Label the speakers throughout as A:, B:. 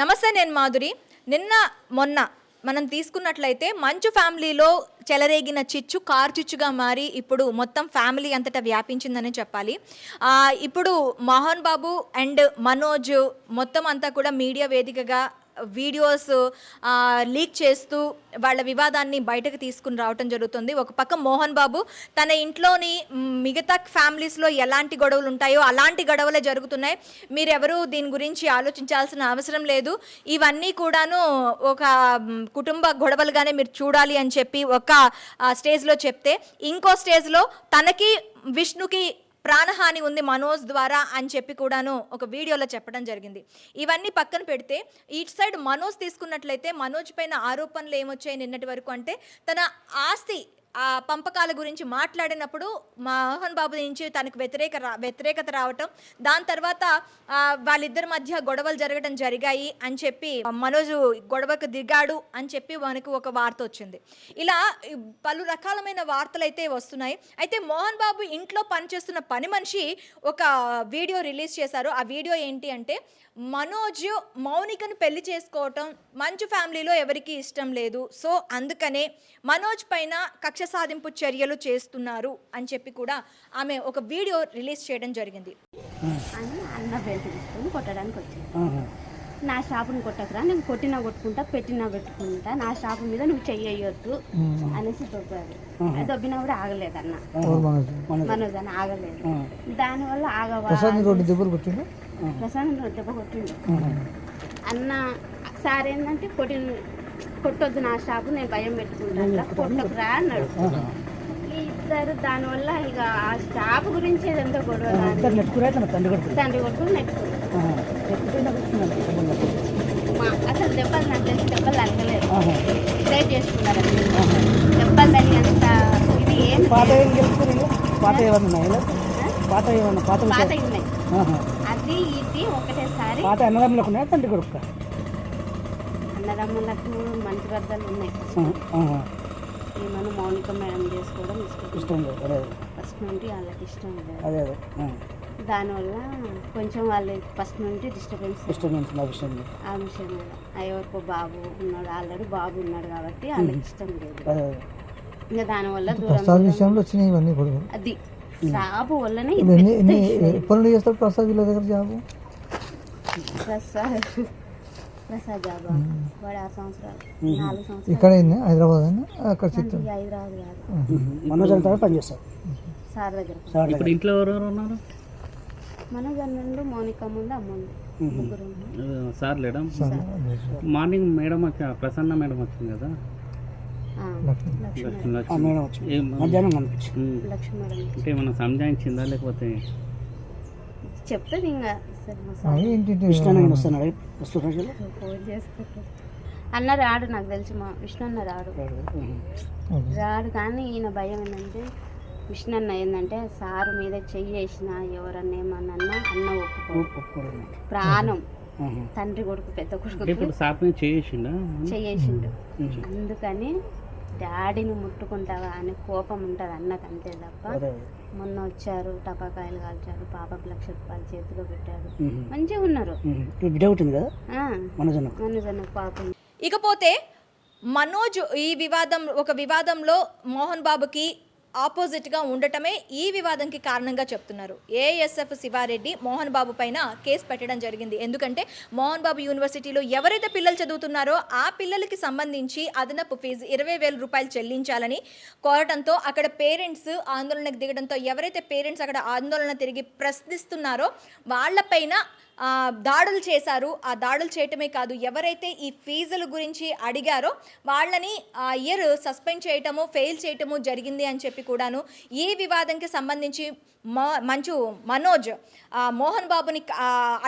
A: నమస్తే నేను మాధురి. నిన్న మొన్న మనం తీసుకున్నట్లయితే మంచు ఫ్యామిలీలో చెలరేగిన చిచ్చు కారు చిచ్చుగా మారి ఇప్పుడు మొత్తం ఫ్యామిలీ అంతటా వ్యాపించిందని చెప్పాలి. ఇప్పుడు మోహన్ బాబు అండ్ మనోజ్ మొత్తం అంతా కూడా మీడియా వేదికగా వీడియోస్ లీక్ చేస్తూ వాళ్ళ వివాదాన్ని బయటకు తీసుకుని రావటం జరుగుతుంది. ఒక పక్క మోహన్ బాబు తన ఇంట్లోని మిగతా ఫ్యామిలీస్లో ఎలాంటి గొడవలు ఉంటాయో అలాంటి గొడవలే జరుగుతున్నాయి. మీరెవరూ దీని గురించి ఆలోచించాల్సిన అవసరం లేదు. ఇవన్నీ కూడాను ఒక కుటుంబ గొడవలుగానే మీరు చూడాలి అని చెప్పి ఒక స్టేజ్లో చెప్తే ఇంకో స్టేజ్లో తనకి విష్ణుకి ప్రాణహాని ఉంది మనోజ్ ద్వారా అని చెప్పి కూడాను ఒక వీడియోలో చెప్పడం జరిగింది. ఇవన్నీ పక్కన పెడితే ఇటు సైడ్ మనోజ్ తీసుకున్నట్లయితే మనోజ్ పైన ఆరోపణలు ఏమొచ్చాయి నిన్నటి వరకు అంటే తన ఆస్తి ఆ పంపకాల గురించి మాట్లాడినప్పుడు మోహన్ బాబు నుంచి తనకు వ్యతిరేక వ్యతిరేకత రావటం దాని తర్వాత వాళ్ళిద్దరి మధ్య గొడవలు జరగడం జరిగాయి అని చెప్పి మనోజు గొడవకు దిగాడు అని చెప్పి మనకు ఒక వార్త వచ్చింది. ఇలా పలు రకాలమైన వార్తలు అయితే వస్తున్నాయి. అయితే మోహన్ బాబు ఇంట్లో పనిచేస్తున్న పని మనిషి ఒక వీడియో రిలీజ్ చేశారు. ఆ వీడియో ఏంటి అంటే మనోజ్ మౌనికను పెళ్ళి చేసుకోవటం మంచు ఫ్యామిలీలో ఎవరికీ ఇష్టం లేదు. సో అందుకనే మనోజ్ పైన కక్ష సాధింపు చర్యలు చేస్తున్నారు అని చెప్పి కూడా ఆమె ఒక వీడియో రిలీజ్ చేయడం జరిగింది.
B: అని అన్న బెల్ట్ కొట్టడానికి వచ్చింది. నా షాపుని కొట్టకురా నేను కొట్టినా కొట్టుకుంటా పెట్టినా పెట్టుకుంటా నా షాపు మీద నువ్వు చెయ్యొద్దు అనేసి దొబ్బాడు అది దొబ్బినా కూడా ఆగలేదు అన్న. మనోజ్ అని ఆగలేదు. దానివల్ల ఆగవా
C: రెండు దెబ్బలు కొట్టిండు?
B: ప్రసాదం దెబ్బ కొట్టిండు. అన్న సార్ ఏంటంటే కొట్టి కొట్టొద్దు నా షాపు నేను భయం పెట్టుకుంటాను కొట్టకురా అన్నాడు? ఈ ఇద్దరు దానివల్ల ఇక ఆ షాపు గురించి ఏదంతా గొడవ
C: తండ్రి కొడుకు?
B: మా అసలు దెబ్బలు నాకు తెలిసి దెబ్బలు తగ్గలేదు. ప్రేర్ చేసుకున్నారు. దెబ్బలు తగినంత ఇది ఏం
C: పాత పాత ఏమన్నా ఉన్నాయా? పాత ఏమన్నా పాత
B: పాత ఉన్నాయి అది ఇది ఒకటేసారి.
C: పాత అన్నదమ్ములకు ఉన్నాయా? తండ్రి కొడుకు
B: అన్నదమ్ములకు మంచి వద్దలు ఉన్నాయి. ఈమెను మౌనిక మేడం చేసుకోవడం ఇష్టం.
C: లేదు
B: ఫస్ట్ నుండి వాళ్ళకి ఇష్టం లేదు.
C: అదే అదే. ఆ.
B: దానివల్ల కొంచెం వాళ్ళు ఫస్ట్ నుండి డిస్టర్బెన్స్.
C: ఉంది నా విషయం.
B: ఆ విషయం ఎవరికో బాబు ఉన్నాడు ఆల్రెడీ బాబు ఉన్నాడు కాబట్టి వాళ్ళకి ఇష్టం లేదు. ఇంకా దానివల్ల దూరం
C: విషయంలో వచ్చినాయి ఇవన్నీ కూడా
B: అది. జాబు వల్లనే
C: నుండి చేస్తారు ప్రసాద్ వీళ్ళ దగ్గర జాబు?
B: ప్రసాద్. ప్రసాద్ జాబ్ వాడు ఆరు సంవత్సరాలు. నాలుగు సంవత్సరాలు.
C: ఇక్కడ హైదరాబాద్ అక్కడ చిత్తూరు.
B: హైదరాబాద్ కాదు.
C: మనోజ్ అంతా పని చేస్తారు
B: సార్ దగ్గర.
D: ఇప్పుడు ఇంట్లో ఎవరెవరు ఉన్నారు?
B: మనోజ్ అన్నుండు మౌనిక ముందు అమ్ముండు ముగ్గురు ఉన్నారు.
D: ఆ, సార్ లేడా? మార్నింగ్ మేడం వచ్చి ప్రసన్న మేడం వచ్చింది కదా?
B: ఆ,
D: లక్ష్మి
C: మేడం.
D: అంటే ఏమన్నా సంజాయించిందా లేకపోతే
B: చెప్తుంది ఇంకా
C: ఇష్టాన్ని వస్తున్నాడు
B: ఫోన్ అన్న రాడు నాకు తెలిసి మా విష్ణు అన్న రాడు రాడు కానీ ఈయన భయం ఏంటంటే విష్ణు అన్న ఏంటంటే సారు మీద చెయ్యి వేసిన ఎవరన్నా ఏమన్నా అన్నా అన్న ఒప్పుకో ప్రాణం. తండ్రి కొడుకు పెద్ద కొడుకు
D: చేసిండా
B: చెయ్యేసిండు. అందుకని డాడీని ముట్టుకుంటావా అనే కోపం ఉంటుంది అన్నకు అంతే తప్ప మొన్న వచ్చారు టపాకాయలు కాల్చారు పాపకు లక్ష రూపాయలు చేతిలో పెట్టాడు మంచిగా ఉన్నారు.
C: బిడ్డ ఉంటుంది కదా?
B: ఆ,
C: మనోజ్ అన్న
B: మనోజన్న పాపం.
A: ఇకపోతే మనోజ్ ఈ వివాదం ఒక వివాదంలో మోహన్ బాబుకి ఆపోజిట్గా ఉండటమే ఈ వివాదంకి కారణంగా చెప్తున్నారు. ఏఎస్ఎఫ్ శివారెడ్డి మోహన్ బాబు పైన కేసు పెట్టడం జరిగింది. ఎందుకంటే మోహన్ బాబు యూనివర్సిటీలో ఎవరైతే పిల్లలు చదువుతున్నారో ఆ పిల్లలకి సంబంధించి అదనపు ఫీజు ఇరవై వేల రూపాయలు చెల్లించాలని కోరటంతో అక్కడ పేరెంట్స్ ఆందోళనకు దిగడంతో ఎవరైతే పేరెంట్స్ అక్కడ ఆందోళన తిరిగి ప్రశ్నిస్తున్నారో వాళ్ళపైన దాడులు చేశారు. ఆ దాడులు చేయటమే కాదు ఎవరైతే ఈ ఫీజుల గురించి అడిగారో వాళ్ళని ఆ ఇయర్ సస్పెండ్ చేయటము ఫెయిల్ చేయటము జరిగింది అని చెప్పి కూడాను ఈ వివాదంకి సంబంధించి మో మంచు మనోజ్ మోహన్ బాబుని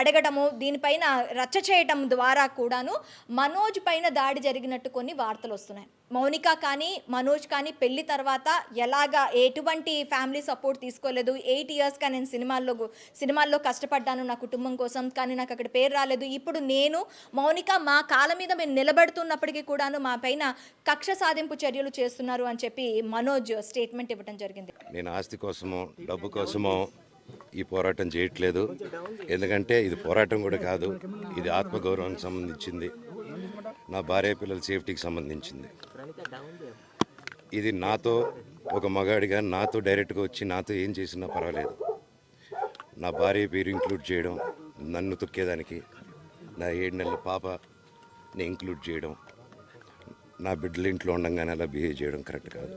A: అడగడము అడగటము దీనిపైన రచ్చ చేయటం ద్వారా కూడాను మనోజ్ పైన దాడి జరిగినట్టు కొన్ని వార్తలు వస్తున్నాయి. మౌనిక కానీ మనోజ్ కానీ పెళ్ళి తర్వాత ఎలాగా ఎటువంటి ఫ్యామిలీ సపోర్ట్ తీసుకోలేదు. ఎయిట్ ఇయర్స్గా నేను సినిమాల్లో సినిమాల్లో కష్టపడ్డాను నా కుటుంబం కోసం కానీ నాకు అక్కడ పేరు రాలేదు. ఇప్పుడు నేను మౌనిక మా కాళ్ళ మీద మేము నిలబడుతున్నప్పటికీ కూడాను మా పైన కక్ష సాధింపు చర్యలు చేస్తున్నారు అని చెప్పి మనోజ్ స్టేట్మెంట్ ఇవ్వడం జరిగింది.
E: నేను ఆస్తి కోసమో డబ్బు కోసమో ఈ పోరాటం చేయట్లేదు. ఎందుకంటే ఇది పోరాటం కూడా కాదు ఇది ఆత్మగౌరవానికి సంబంధించింది. నా భార్య పిల్లల సేఫ్టీకి సంబంధించింది. ఇది నాతో ఒక మగాడిగా నాతో డైరెక్ట్గా వచ్చి నాతో ఏం చేసినా పర్వాలేదు. నా భార్య పేరు ఇంక్లూడ్ చేయడం నన్ను తొక్కేదానికి నా ఏడు నెలల పాపని ఇంక్లూడ్ చేయడం నా బిడ్డలు ఇంట్లో ఉండగానే అలా బిహేవ్ చేయడం కరెక్ట్ కాదు.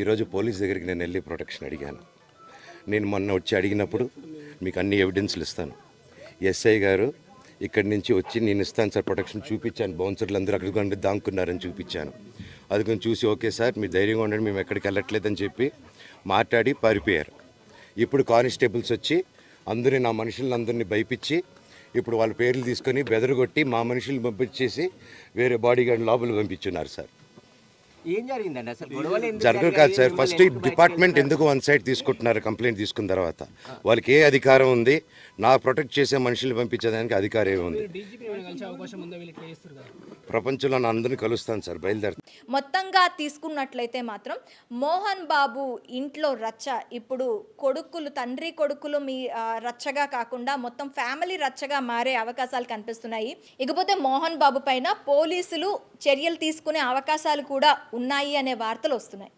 E: ఈరోజు పోలీస్ దగ్గరికి నేను వెళ్ళి ప్రొటెక్షన్ అడిగాను. నేను మొన్న వచ్చి అడిగినప్పుడు మీకు అన్ని ఎవిడెన్స్లు ఇస్తాను. ఎస్ఐ గారు ఇక్కడి నుంచి వచ్చి నేను ఇస్తాను సార్ ప్రొటెక్షన్ చూపించాను. బౌన్సర్లు అందరూ అక్కడికి ఉండి దాంకున్నారని చూపించాను. అది కొంచెం చూసి ఓకే సార్ మీరు ధైర్యంగా ఉండండి మేము ఎక్కడికి వెళ్ళట్లేదని చెప్పి మాట్లాడి పారిపోయారు. ఇప్పుడు కానిస్టేబుల్స్ వచ్చి అందరినీ నా మనుషులందరినీ భయపించి ఇప్పుడు వాళ్ళ పేర్లు తీసుకొని బెదరగొట్టి మా మనుషులు పంపించేసి వేరే బాడీగార్డ్ లోపల పంపించున్నారు సార్.
F: ఏం జరిగిందండి? అసలు
E: జరగదు కాదు సార్ ఫస్ట్ డిపార్ట్మెంట్ ఎందుకు వన్ సైడ్ తీసుకుంటున్నారు కంప్లైంట్ తీసుకున్న తర్వాత? వాళ్ళకి ఏ అధికారం ఉంది? నా ప్రొటెక్ట్ చేసే మనుషుల్ని పంపించేదానికి అధికారం ఏముంది ప్రపంచంలో నా అందరిని కలుస్తాను సార్ బయలుదేరుతాను
A: మొత్తంగా తీసుకున్నట్లయితే మాత్రం మోహన్ బాబు ఇంట్లో రచ్చ ఇప్పుడు కొడుకులు తండ్రి కొడుకులు మీ రచ్చగా కాకుండా మొత్తం ఫ్యామిలీ రచ్చగా మారే అవకాశాలు కనిపిస్తున్నాయి. ఇకపోతే మోహన్ బాబు పైన పోలీసులు చర్యలు తీసుకునే అవకాశాలు కూడా ఉన్నాయి అనే వార్తలు వస్తున్నాయి.